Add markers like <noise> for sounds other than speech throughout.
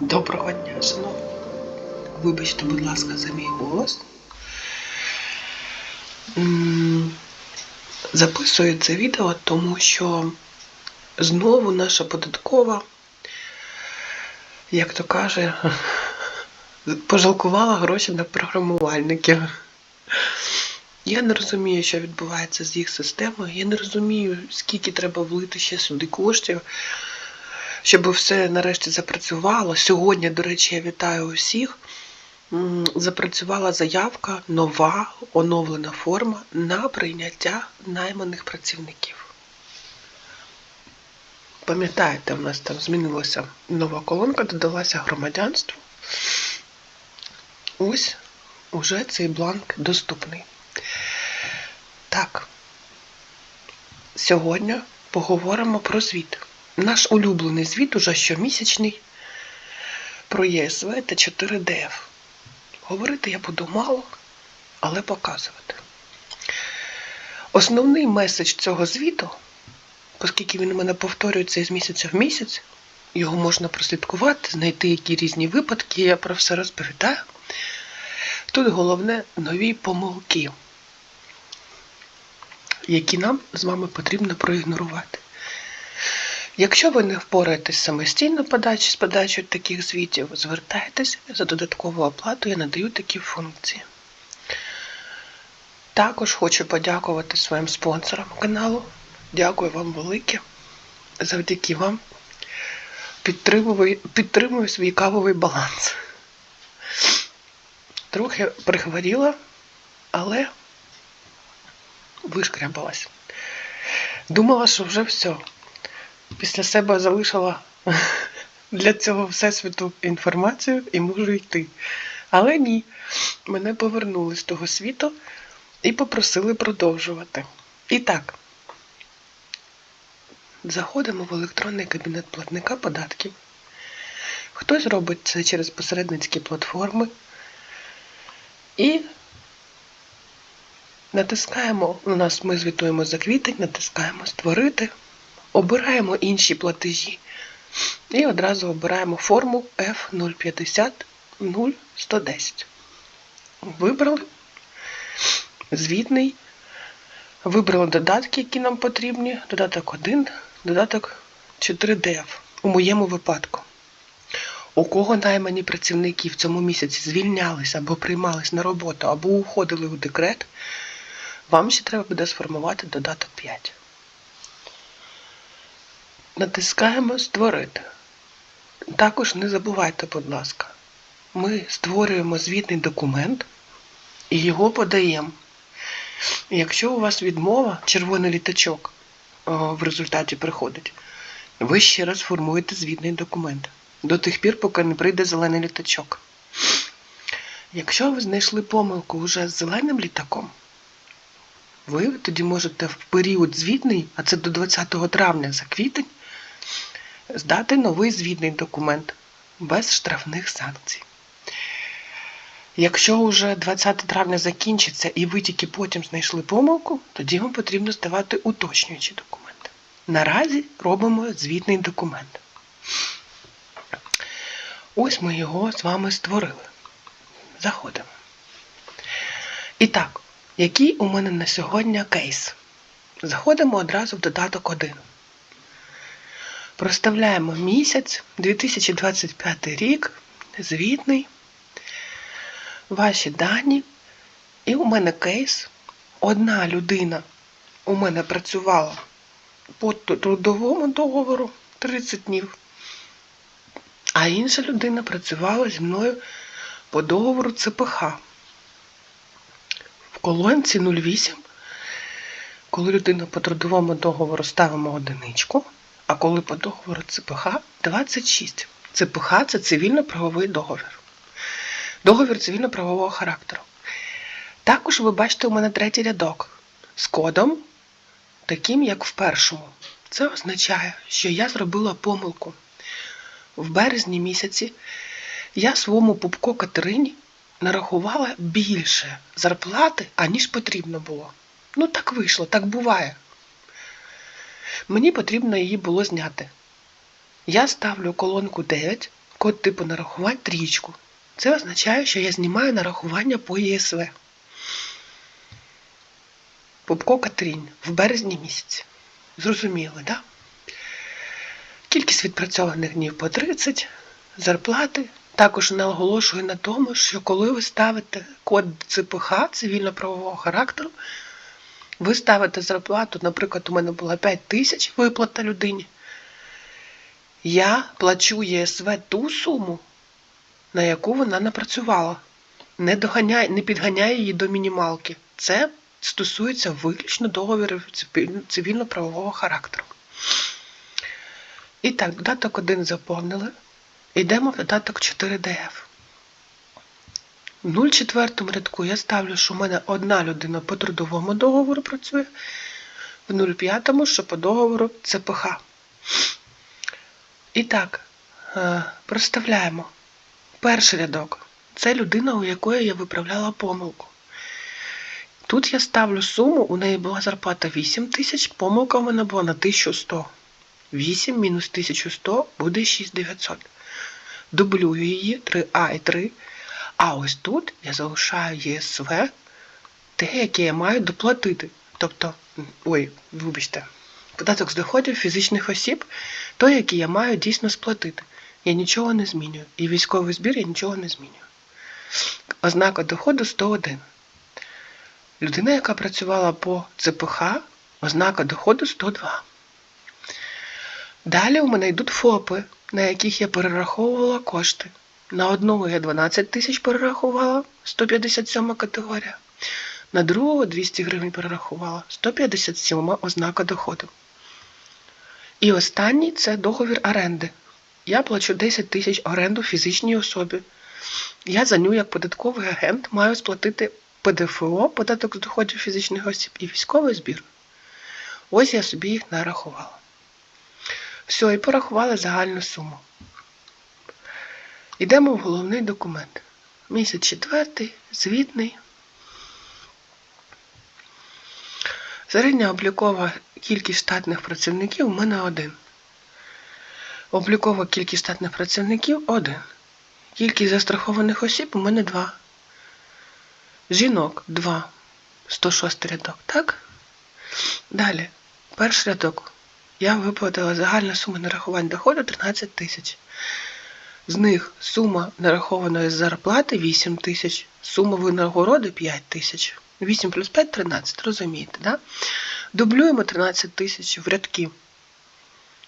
Доброго дня, шановні. Вибачте, будь ласка, за мій голос. Записую це відео, тому що знову наша податкова, як то каже, <laughs> пожалкувала гроші на програмувальників. Я не розумію, що відбувається з їх системою. Я не розумію, скільки треба влити ще сюди коштів, щоб все нарешті запрацювало. Сьогодні, до речі, я вітаю усіх. Запрацювала заявка, нова оновлена форма на прийняття найманих працівників. Пам'ятаєте, у нас там змінилася нова колонка, додалася громадянство. Ось уже цей бланк доступний. Так, сьогодні поговоримо про звіт. Наш улюблений звіт уже щомісячний про ЄСВ та 4ДФ. Говорити я буду мало, але показувати. Основний меседж цього звіту, оскільки він у мене повторюється із місяця в місяць, його можна прослідкувати, знайти які різні випадки, я про все розповідаю. Тут головне нові помилки, які нам з вами потрібно проігнорувати. Якщо ви не впораєтесь самостійно подач- з подачею таких звітів, звертайтесь за додаткову оплату, я надаю такі функції. Також хочу подякувати своїм спонсорам каналу. Дякую вам велике. Завдяки вам підтримую, підтримую свій кавовий баланс. Трохи прихворіла, але вишкрябалась. Думала, що вже все. Після себе залишила для цього всесвіту інформацію і можу йти. Але ні, мене повернули з того світу і попросили продовжувати. І так, заходимо в електронний кабінет платника податків. Хтось робить це через посередницькі платформи. І натискаємо, у нас ми звітуємо за квітень, натискаємо Створити, обираємо інші платежі і одразу обираємо форму F050 0110. Вибрали звітний, вибрали додатки, які нам потрібні. Додаток 1, додаток 4DF у моєму випадку. У кого наймані працівники в цьому місяці звільнялись або приймались на роботу, або уходили у декрет, вам ще треба буде сформувати додаток 5. Натискаємо Створити. Також не забувайте, будь ласка, ми створюємо звітний документ і його подаємо. Якщо у вас відмова, червоний літачок в результаті приходить, ви ще раз формуєте звітний документ до тих пір, поки не прийде зелений літачок. Якщо ви знайшли помилку вже з зеленим літаком, ви тоді можете в період звітний, а це до 20 травня за квітень, здати новий звітний документ без штрафних санкцій. Якщо вже 20 травня закінчиться і ви тільки потім знайшли помилку, тоді вам потрібно здавати уточнюючі документи. Наразі робимо звітний документ. Ось ми його з вами створили. Заходимо. І так, який у мене на сьогодні кейс? Заходимо одразу в додаток 1. Проставляємо місяць 2025 рік, звітний, ваші дані. І у мене кейс. Одна людина у мене працювала по трудовому договору 30 днів. А інша людина працювала зі мною по договору ЦПХ. В колонці 08, коли людина по трудовому договору ставимо одиничку, а коли по договору ЦПХ 26. ЦПХ це цивільно-правовий договір. Договір цивільно-правового характеру. Також ви бачите у мене третій рядок з кодом, таким як в першому. Це означає, що я зробила помилку в березні місяці я своєму пупко Катерині нарахувала більше зарплати, аніж потрібно було. Ну, так вийшло, так буває. Мені потрібно її було зняти. Я ставлю колонку 9, код типу нарахувань трічку. Це означає, що я знімаю нарахування по ЄСВ. Попко Катерін в березні місяці. Зрозуміли? Да? Кількість відпрацьованих днів по 30, зарплати. Також наголошую на тому, що коли ви ставите код ЦПХ цивільно-правового характеру, ви ставите зарплату, наприклад, у мене була 5 тисяч виплата людині. Я плачу ЄСВ ту суму, на яку вона напрацювала. Не, доганяє, не підганяє її до мінімалки. Це стосується виключно договорів цивільно-правового характеру. І так, додаток 1 заповнили. Йдемо в додаток 4DF. В 04 рядку я ставлю, що в мене одна людина по трудовому договору працює, в 05, що по договору ЦПХ. І так, е, проставляємо. Перший рядок це людина, у якої я виправляла помилку. Тут я ставлю суму, у неї була зарплата 8 тисяч, помилка в мене була на 1100. 8 мінус 1100 буде 6900. Дублюю її 3А і 3. А ось тут я залишаю ЄСВ, те, яке я маю доплатити. Тобто, ой, вибачте, податок з доходів фізичних осіб, той, який я маю дійсно сплатити. Я нічого не змінюю. І військовий збір я нічого не змінюю. Ознака доходу 101. Людина, яка працювала по ЦПХ, ознака доходу 102. Далі у мене йдуть ФОПи, на яких я перераховувала кошти. На одного я 12 тисяч перерахувала, 157 категорія. На другого 200 гривень перерахувала, 157 ознака доходу. І останній це договір оренди. Я плачу 10 тисяч оренду фізичній особі. Я за нього як податковий агент маю сплатити ПДФО, податок з доходів фізичних осіб і військовий збір. Ось я собі їх нарахувала. Все, і порахували загальну суму. Йдемо в головний документ. Місяць четвертий, звітний. Середня облікова кількість штатних працівників у мене один. Облікова кількість штатних працівників один. Кількість застрахованих осіб у мене два. Жінок 2. 106 рядок, так? Далі, перший рядок. Я виплатила загальна сума нарахувань доходу 13 тисяч. З них сума нарахованої зарплати 8 тисяч, сума винагороди 5 тисяч. 8 плюс 5 13, розумієте, да? Дублюємо 13 тисяч в рядки.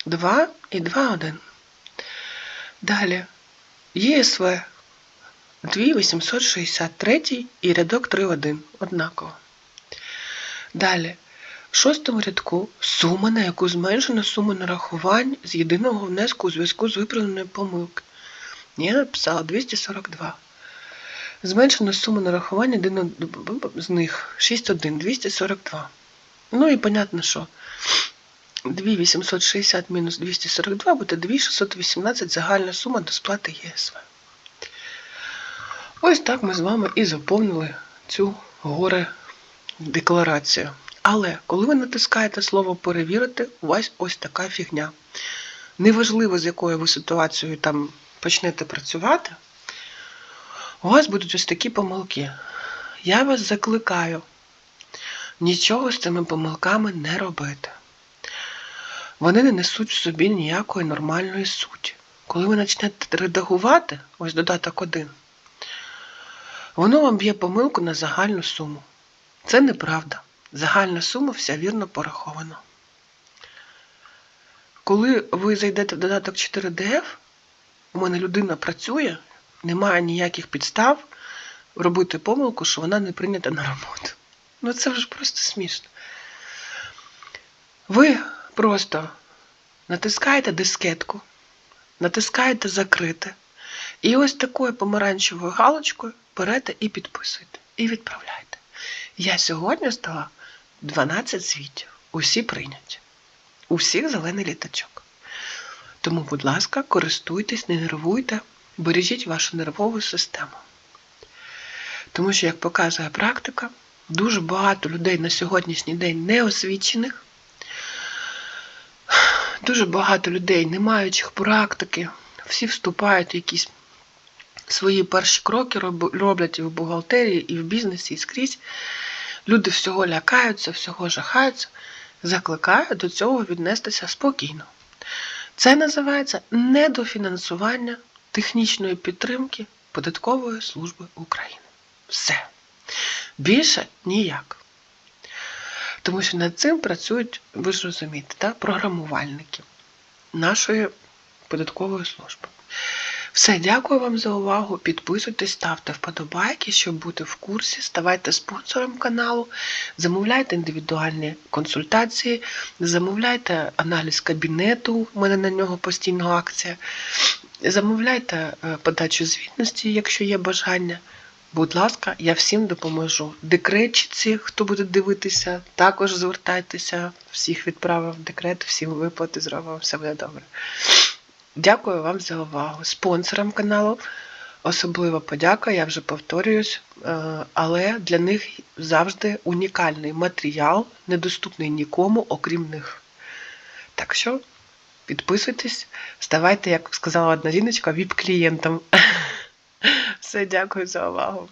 2 і 2, 1. Далі. ЄСВ 2863 і рядок 3,1. Однаково. Далі. В шостому рядку сума, на яку зменшена сума нарахувань з єдиного внеску у зв'язку з виправленою помилки. Я написала 242. Зменшена сума нарахування з них 6,1, 242. Ну і понятно, що 2860 мінус 242 буде 2618 загальна сума до сплати ЄСВ. Ось так ми з вами і заповнили цю горе декларацію. Але коли ви натискаєте слово перевірити, у вас ось така фігня. Неважливо, з якою ви ситуацією там почнете працювати, у вас будуть ось такі помилки. Я вас закликаю нічого з цими помилками не робити. Вони не несуть в собі ніякої нормальної суті. Коли ви почнете редагувати, ось додаток 1, воно вам б'є помилку на загальну суму. Це неправда. Загальна сума вся вірно порахована. Коли ви зайдете в додаток 4DF, у мене людина працює, немає ніяких підстав робити помилку, що вона не прийнята на роботу. Ну це вже просто смішно. Ви просто натискаєте дискетку, натискаєте закрите, і ось такою помаранчевою галочкою берете і підписуєте, і відправляєте. Я сьогодні стала 12 звітів. Усі прийняті. У всіх зелений літачок. Тому, будь ласка, користуйтесь, не нервуйте, бережіть вашу нервову систему. Тому що, як показує практика, дуже багато людей на сьогоднішній день неосвічених, дуже багато людей, не маючих практики всі вступають в якісь свої перші кроки, роблять і в бухгалтерії, і в бізнесі, і скрізь. Люди всього лякаються, всього жахаються. Закликаю до цього віднестися спокійно. Це називається недофінансування технічної підтримки Податкової служби України. Все. Більше ніяк. Тому що над цим працюють, ви ж розумієте, та, програмувальники нашої податкової служби. Все, дякую вам за увагу. Підписуйтесь, ставте вподобайки, щоб бути в курсі. Ставайте спонсором каналу, замовляйте індивідуальні консультації, замовляйте аналіз кабінету, у мене на нього постійно акція. Замовляйте е, подачу звітності, якщо є бажання. Будь ласка, я всім допоможу. Декретчиці, хто буде дивитися, також звертайтеся, всіх відправив декрет, всім виплати зробимо, все буде добре. Дякую вам за увагу. Спонсорам каналу особлива подяка, я вже повторююсь, е, але для них завжди унікальний матеріал, недоступний нікому, окрім них. Так що підписуйтесь, ставайте, як сказала одна жіночка, віп-клієнтом. <laughs> Все, дякую за увагу.